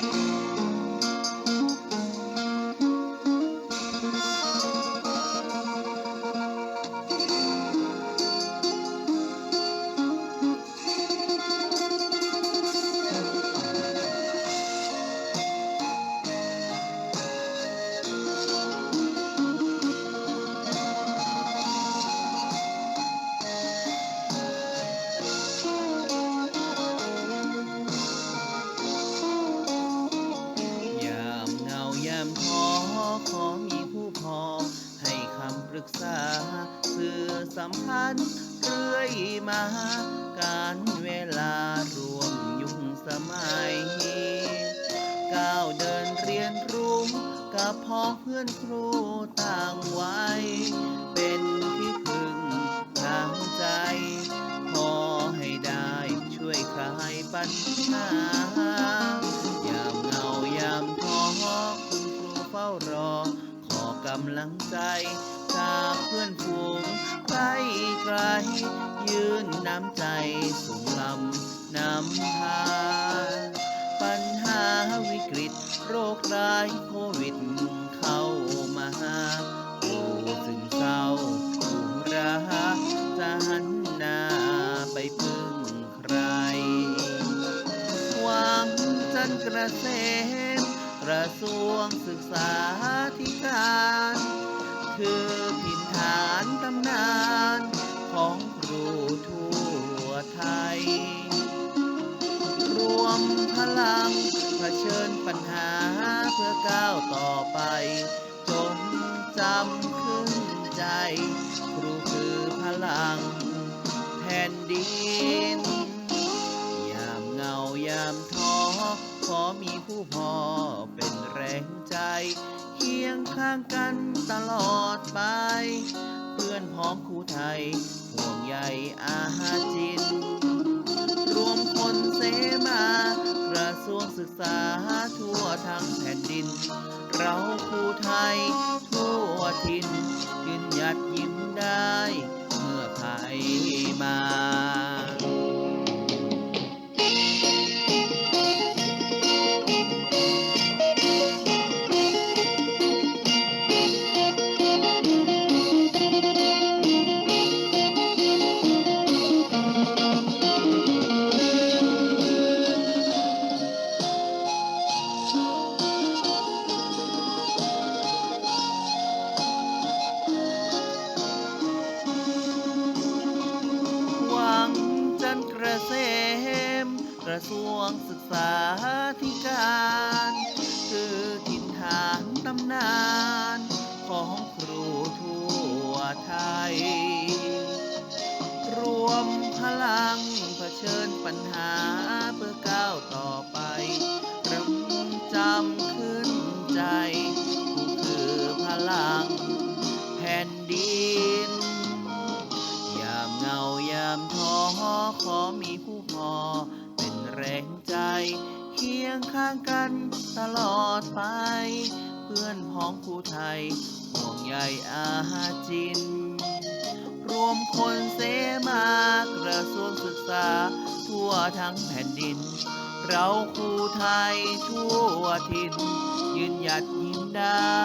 ย อสัมพันเรื่อยมา การเวลารวมยุ่งสมัยก้าวเดินเรียนรู้กับพ้อเพื่อนครูต่างวัยเป็นที่พึ่งทางใจพอให้ได้ช่วยคลายปัญหายามเหงายามท้อคุณครูเฝ้ารอ ขอกำลังใจ จากเพื่อนฝูงใกล้ไกล ยืนน้ำใจสูงลำนำพา ปัญหาวิกฤต โรคร้ายโควิดเข้ามาผู้ซึมเศร้าผู้รักจะหันหน้าไปพึ่งใครหวังจันทร์เกษมก ระทรวงศึกษาธิการ คือถิ่นฐานตำนานของครูทั่วไทย รวมพลังเผชิญปัญหาเพื่อก้าวต่อไป จงจำขึ้นใจ ครูคือพลังแผ่นดิน ยามเหงายามท้อขอมีผู้พอง เคียงข้างกันตลอดไป เพื่อนพ้องครูไทย ห่วงใยอาหาจิน รวมคนเสมากระทรวงศึกษาทั่วทั้งแผ่นดิน เราครูไทย ทั่วทินยืนหยัดยิ้มได้ เมื่อภัยมา ระทรวงศึกษาธิการ คือถิ่นฐานตำนานของครูทั่วไทย รวมพลังเผชิญปัญหาเพื่อก้าวต่อไปรำจำขึ้นใจผู้คือพลังแผ่นดิน ยามเงายามท้อขอมีผู้พอ เคียงข้างกันตลอดไป เพื่อนพ้องผู้ไทยห่วงใยอาจิน รวมคนเสมากระทรวงศึกษา ทั่วทั้งแผ่นดิน เราครูไทยทั่วทิน ยืนหยัดยิ้มได้